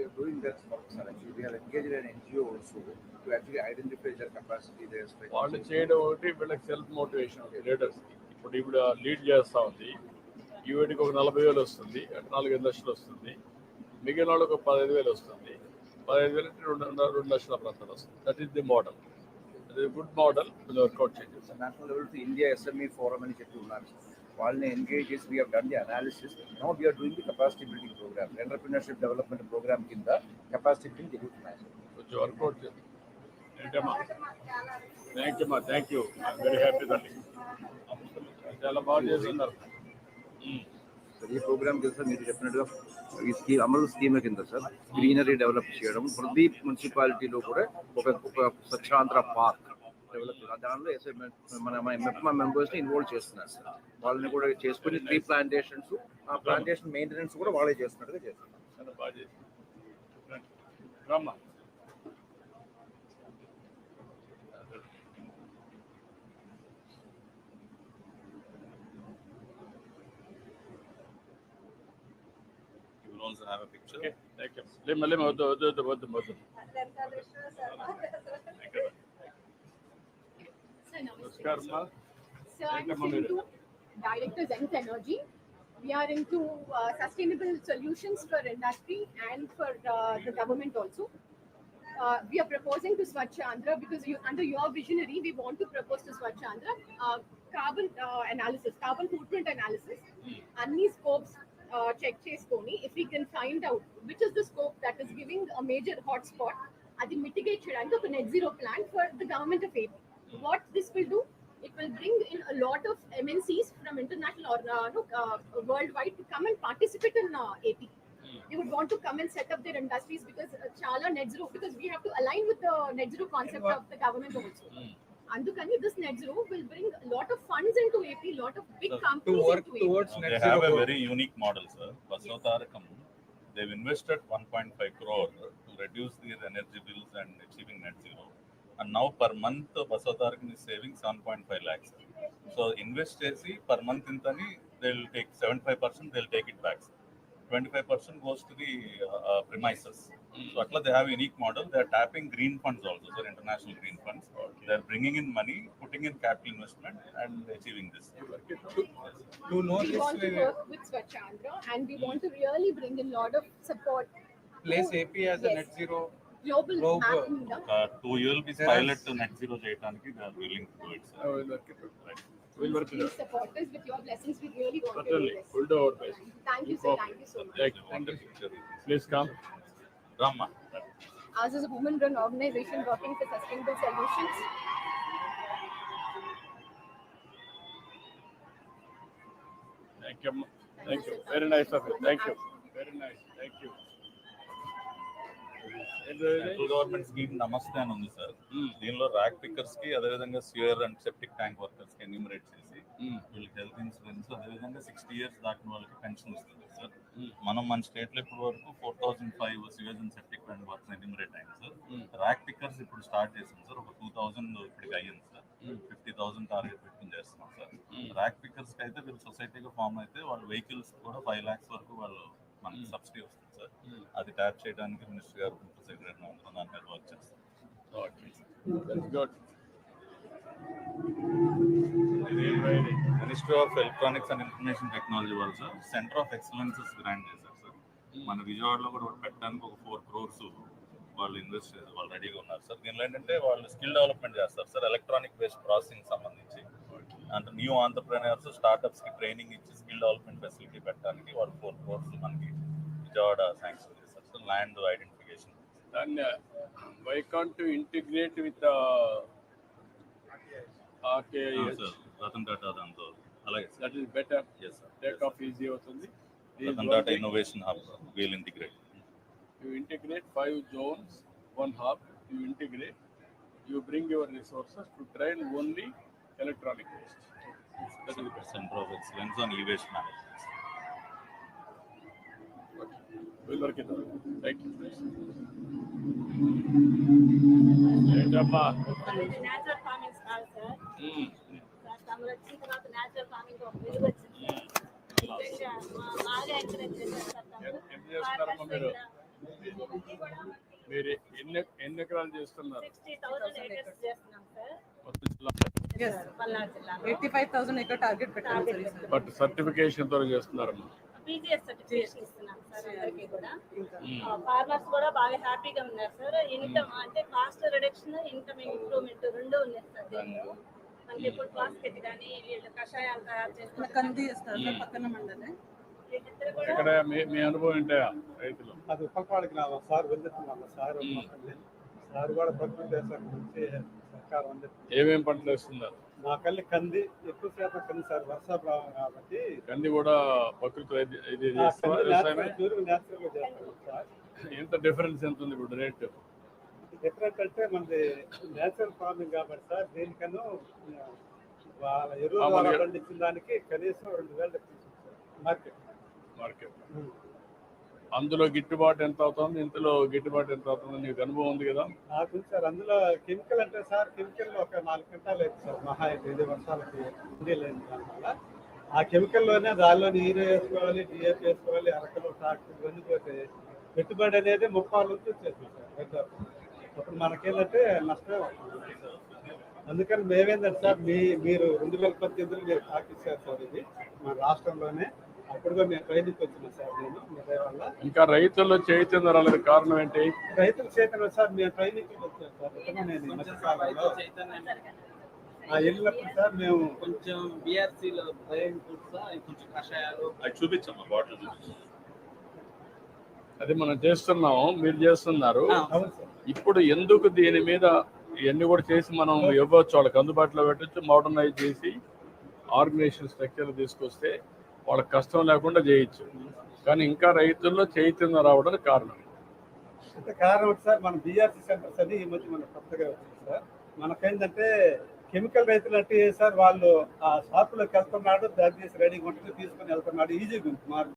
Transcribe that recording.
we are doing that sir. Actually, we are engaged in NGO also to actually identify their capacity, their strength. వాళ్ళు చేయడం ఒకటి వీళ్ళకి self motivation leaders ఇప్పుడు ఇప్పుడు lead చేస్తా ఉంది. ఈ వీటికి ఒక నలభై వేలు వస్తుంది. అటు నాలుగైదు లక్షలు వస్తుంది. మిగిలిన వాళ్ళకి ఒక పదహైదు వేలు వస్తుంది. పదహైదు వేలు అంటే రెండు రెండు లక్షల ప్రాంతాలు వస్తుంది. దట్ ఈస్ ది మోడల్ అది గుడ్ మోడల్ వర్కౌట్ చేయండి level to India SME forum అని చెప్పి ఉన్నారు. వాళ్ళని ఎంగేజ్ చేసి we done the analysis no we are doing the capacity building programme entrepreneurship development programme కింద కెపాసిటీ బిల్డింగ్ జరుగుతున్నాయి కొంచెం వర్కౌట్ చేయండి ఏంటమ్మా థ్యాంక్ యూ అమ్మా థ్యాంక్ యూ వెరీ హ్యాపీ తల్లి చాలా బాగా చేస్తున్నారు ఉమ్. సార్ ఈ ప్రోగ్రామ్ కింద సార్ మీరు చెప్పినట్టుగా ఈ స్కీమ్ అమలు స్కీమ్ కింద సార్ గ్రీనరీ డెవలప్ చేయడం ప్రతి మున్సిపాలిటీలో కూడా ఒక ఒక స్వచ్ఛాంధ్ర పార్క్ డెవలప్ దానిలో మన మన మెంబర్స్ని ఇన్వాల్వ్ చేస్తున్నారు సార్. వాళ్ళని కూడా చేసుకుని ట్రీ ప్లాంటేషన్స్ ఆ ప్లాంటేషన్ మెయింటెనెన్స్ కూడా వాళ్ళే చేస్తున్నట్టుగా చేస్తున్నారు. You. also have a picture. Okay thank you లేమ్మ లేమ్మ వద్దు వద్దు వద్దు వద్దు. వద్దు So I'm into Director Zenith Energy. We are into uh, sustainable solutions for industry and for uh, the government also. Uh, we are proposing to Swachh Andhra because you, under your visionary, we want to propose to Swachh Andhra uh, carbon uh, analysis, carbon footprint analysis, and these scopes uh, check chase pony. If we can find out which is the scope that is giving a major hotspot, I think mitigate should end up a net zero plan for the government of AP. What this will do, it will bring in a lot of MNCs from international or uh, no, uh, worldwide to come and participate in uh, AP. They would want to come and set up their industries because uh, chala net zero because we have to align with the net zero concept of the government also. Andukani, this net zero will bring a lot of funds into AP, lot of big So, companies to work into AP. towards Now, net they have a very unique model, sir. Basavatarakam, they've invested 1.5 crore to reduce their energy bills and achieving net zero. And now per month, Basavatarakam is saving 7.5 lakhs. So invest చేసి per month ఇంతని they'll take 75%, they'll take it back. 25% goes to the uh, uh, premises. So atla they have a unique model. They are tapping green funds also, sir, international green funds. They are bringing in money, putting in capital investment and achieving this. To know We this want to uh, work with Swachhandra and we want to really bring in lot of support. place AP as a Yes. net zero. Global Global. mapping, no? ఒక two year be There are- pilot net zero చేయడానికి they are willing to do it sir will work Please support us with your blessings. We really want to do Certainly, this. we'll do our best. Thank you, sir. Thank you so much. Thank you. Please come. రామ్మా Ours is a women-run organization working for sustainable solutions. Thank you. Thank you. Very nice of you. Thank you. Very nice. Thank you. Central government scheme Namaste అని ఉంది sir. దీనిలో rag పిక్కర్స్కి అదేవిధంగా sewer and septic tank వర్కర్స్కి enumerate చేసి వీళ్ళకి health insurance అదేవిధంగా sixty years దాటిన వాళ్ళకి పెన్షన్ వస్తుంది సార్. మనం మన స్టేట్లో ఇప్పటి వరకు four thousand five sewage and septic tank works enumerate అయింది సార్. ర్యాక్ పిక్కర్స్ ఇప్పుడు స్టార్ట్ చేసాం సార్. ఒక టూ థౌసండ్ ఇప్పటికి అయ్యింది సార్. ఫిఫ్టీ థౌసండ్ టార్గెట్ పెట్టుకుని చేస్తున్నాం సార్. ర్యాక్ పిక్కర్స్కి అయితే వీళ్ళు సొసైటీగా ఫామ్ అయితే వాళ్ళ వెహికల్స్ కూడా ఫైవ్ లాక్స్ వరకు వాళ్ళు మనకి సబ్సిడీ వస్తుంది సార్. అది ట్యాప్ చేయడానికి మినిస్టర్ గారు సెక్రటరీ అందరం దాని మీద work. Ministry of electronics and information technology వాళ్ళు sir centre of excellences grant చేశారు సార్. మన విజయవాడలో కూడా పెట్టడానికి ఒక ఫోర్ క్రోర్స్ వాళ్ళు ఇన్వెస్ట్ చేసి వాళ్ళు రెడీగా ఉన్నారు సార్. దీనిలో ఏంటంటే వాళ్ళు స్కిల్ డెవలప్మెంట్ చేస్తారు సార్ ఎలక్ట్రానిక్ వేస్ట్ ప్రాసెసింగ్ సంబంధించి. అంటే న్యూ ఆంటర్ప్రీనర్స్ స్టార్ట్అప్స్కి ట్రైనింగ్ ఇచ్చి స్కిల్ డెవలప్మెంట్ ఫెసిలిటీ పెట్టడానికి వాళ్ళు ఫోర్ క్రోర్స్ మనకి విజయవాడ శాంక్షన్ చేశారు sir land identification uh, you integrate with the RKIS? Sir Ratan Tata దాంతో అలాగే better. Yes sir Take off easy అవుతుంది. Ratan Tata innovation hub we'll integrate You integrate five zones, one hub, you integrate, you bring your resources to train only electronic waste. That is best. Center of Excellence on E-Waste Management. We'll work it out. Thank you. ఏంటమ్మా natural farming కాదు sir um, sir తమరు వచ్చిన తర్వాత natural farming ఒక వెలుగు వచ్చింది నిజంగా మా- బాగా ఎంకరేజ్ చేశారు సార్ తమరు. ఏం- ఏం చేస్తున్నారమ్మా Farmers మీరు? ఎన్ని ఎన్ని ఎకరాలు చేస్తున్నారు సిక్స్టీ థౌసండ్ ఏకర్స్ చేస్తున్నాం సార్ మొత్తం జిల్లా Yes. పల్నాడు జిల్లాలో ఎయిటీ ఫైవ్ థౌసండ్ ఎక్కడ టార్గెట్ పెట్టాలి సార్ ఈసారి. బట్ సర్టిఫికేషన్తో చేస్తున్నారమ్మా. పీజీఎస్ సర్టిఫికేషన్ ఇస్తున్నాం సార్ అందరికీ కూడా. ఫార్మర్స్ కూడా బాగా హ్యాపీగా ఉన్నారు సార్. ఇన్కమ్ అంటే కాస్ట్ రిడక్షన్ ఇన్కమ్ ఇంప్రూవ్మెంట్ రెండు ఉన్నాయి సార్ మనకి ఇప్పుడు బాస్కెట్ కానీ వీళ్ళు కషాయాలు తయారు చేస్తున్నారు కంది చేస్తారు సార్ పక్కన మండలే. ఇక్కడ మీ అనుభవం ఏంటా రైతులు? అది ఉప్పలపాడికి రావా సార్ వెళ్తున్నాం సార్ సార్ కూడా ప్రకృతి ఏమేం పంటలు వేస్తున్నారు? మా కల్లి కంది ఎక్కువ శాతం కంది సార్ వర్షాభావం కాబట్టి కంది కూడా ప్రకృతి ఎంత డిఫరెన్స్ ఎంత ఉంది ఇప్పుడు రేట్ డిఫరెంట్ అంటే మనది న్యాచురల్ ఫార్మింగ్ కాబట్టి సార్ దీనికన్నా వాళ్ళ ఎరువు పండించిన దానికి కనీసం రెండు వేలు మార్కెట్ మార్కెట్ అందులో గిట్టుబాటు ఎంత అవుతుంది? ఇంతలో గిట్టుబాటు ఎంత అవుతుంది? నీకు అనుభవం ఉంది కదా? నాకు సార్. అందులో కెమికల్ అంటే సార్ కెమికల్ ఒక నాలుగు గంటలు అయితే సార్. మహా అయితే ఇది వర్షాలకి ఇది దానివల్ల. ఆ కెమికల్లోనే దానిలో నీరు వేసుకోవాలి డిఎఫ్ వేసుకోవాలి అరకలు ట్రాక్టర్ ఇవన్నీ పోతే పెట్టుబడి అనేది ముప్పాల నుంచి వచ్చేసింది సార్. పెద్ద అప్పుడు మనకేంటంటే నష్టం అందుకని మేమేందంటే సార్ మీ మీరు రెండు వేల పద్దెనిమిదిలో మీరు స్థాపించారు సార్ ఇది మన రాష్ట్రంలోనే. ఇంకా రైతుల్లో చైతన్యం రాలేదు? కారణం ఏంటి? రైతుల చేతన సార్ మేము ట్రైనింగ్ వెళ్ళినప్పుడు సార్ మేము కొంచెం బిఆర్సీలో కొంచెం కషాయాలు. అది చూపించమ్మా బాటిల్ చూపించు అది మనం చేస్తున్నాం మీరు చేస్తున్నారు. అవును సార్. ఇప్పుడు ఎందుకు దీని మీద ఇవన్నీ కూడా చేసి మనం ఇవ్వచ్చు? వాళ్ళకి అందుబాటులో పెట్టచ్చు మోడర్నైజ్ చేసి ఆర్గనైజేషన్ స్ట్రక్చర్ తీసుకొస్తే వాళ్ళకి కష్టం లేకుండా చేయొచ్చు. కానీ ఇంకా రైతుల్లో చైతన్యం రావడానికి కారణం. కారణం సార్ మన బీఆర్సీ సెంటర్స్ అని ఈ మధ్య మన కొత్తగా వచ్చింది సార్. మనకేంటంటే కెమికల్ రైతులు అంటే సార్? వాళ్ళు ఆ షాపులోకి వెళ్తున్నాడు దాని చేసి రెడీ ఉంటుంది తీసుకొని వెళ్తున్నాడు. ఈజీగా ఉంది